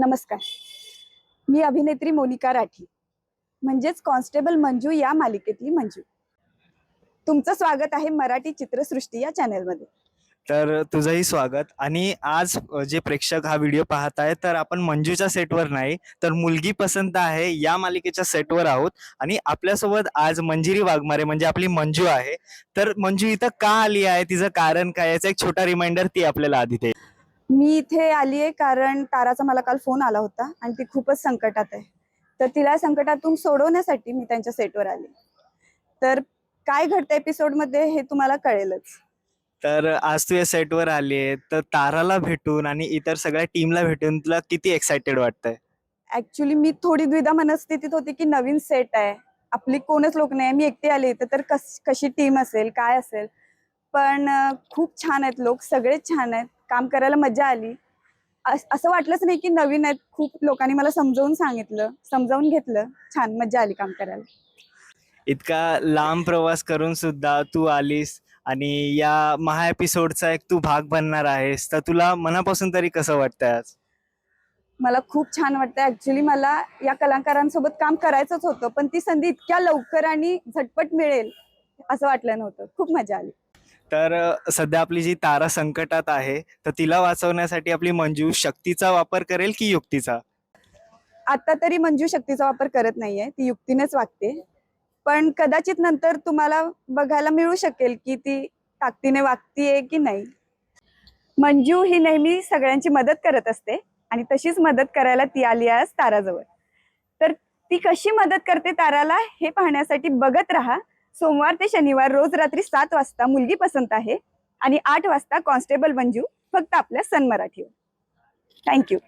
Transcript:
नमस्कार. मी अभिनेत्री मोनिका राठी म्हणजेच कॉन्स्टेबल मंजू या मालिकेतली मंजू. तुमचं स्वागत आहे मराठी चित्रसृष्टी या चॅनलमध्ये. तर तुझंही स्वागत. आणि आज जे प्रेक्षक हा व्हिडिओ पाहत आहे तर आपण मंजूच्या सेटवर नाही तर मुलगी पसंत आहे या मालिकेच्या सेटवर आहोत. आणि आपल्यासोबत आज मंजिरी वाघमारे म्हणजे आपली मंजू आहे. तर मंजू इथं का आली आहे? तिचं कारण काय याचा एक छोटा रिमाइंडर ती आपल्याला आधी दे. मी इथे आली आहे कारण ताराचा मला काल फोन आला होता आणि ती खूपच संकटात आहे. तर तिला संकटातून सोडवण्यासाठी मी त्यांच्या सेटवर आले. तर काय घडतं एपिसोडमध्ये हे तुम्हाला कळेलच. तर आज तू या सेटवर आली आहे तर ताराला भेटून आणि इतर सगळ्या टीमला भेटून तुला किती एक्साइटेड वाटतंय? ऍक्च्युली मी थोडी द्विधा मनस्थितीत होती की नवीन सेट आहे. आपली कोणच लोक नाही. मी एकटी आले इथं तर कस कशी टीम असेल काय असेल? पण अं, खूप छान आहेत लोक. सगळेच छान आहेत. काम करायला मजा आली. अस- वाटलंच नाही की नवीन आहेत. खूप लोकांनी मला समजावून सांगितलं समजावून घेतलं. छान मजा आली काम करायला. इतका लांब प्रवास करून सुद्धा तू आलीस आणि या महा एपिसोडचा एक तू भाग बनणार आहेस. तर तुला मनापासून तरी कसं वाटतंय आज? मला खूप छान वाटतं ऍक्च्युली मला या कलाकारांसोबत काम करायचंच होतं पण ती संधी इतक्या लवकर आणि झटपट मिळेल असं वाटलं नव्हतं. खूप मजा आली. तर सध्या आपली जी तारा संकटात आहे तर तिला वाचवण्यासाठी आपली मंजू शक्तीचा वापर करेल की युक्तीचा? आता तरी मंजू शक्तीचा वापर करत नाहीये. ती युक्तीनेच वागते. पण कदाचित नंतर तुम्हाला बघायला मिळू शकेल की ती ताकदीने वागतीये की नाही. मंजू ही नेहमी सगळ्यांची मदत करत असते आणि तशीच मदत करायला ती आली आज ताराजवळ. तर ती कशी मदत करते ताराला हे पाहण्यासाठी बघत राहा. सोमवार ते शनिवार रोज रात्री सात वाजता मुलगी पसंत आहे आणि आठ वाजता कॉन्स्टेबल मंजू फक्त आपल्या सन मराठीवर. थँक्यू